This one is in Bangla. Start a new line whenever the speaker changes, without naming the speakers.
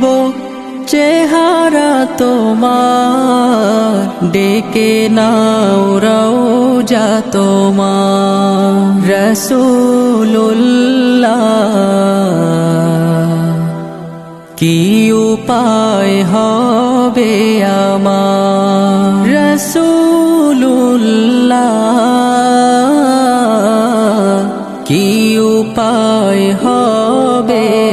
দেখব চেহারা তোমার। ডেকে নাও রওজা তোমার। রসুল্লাহ কি উপায় হবে আমার? রসুল্লাহ কি উপায় হবে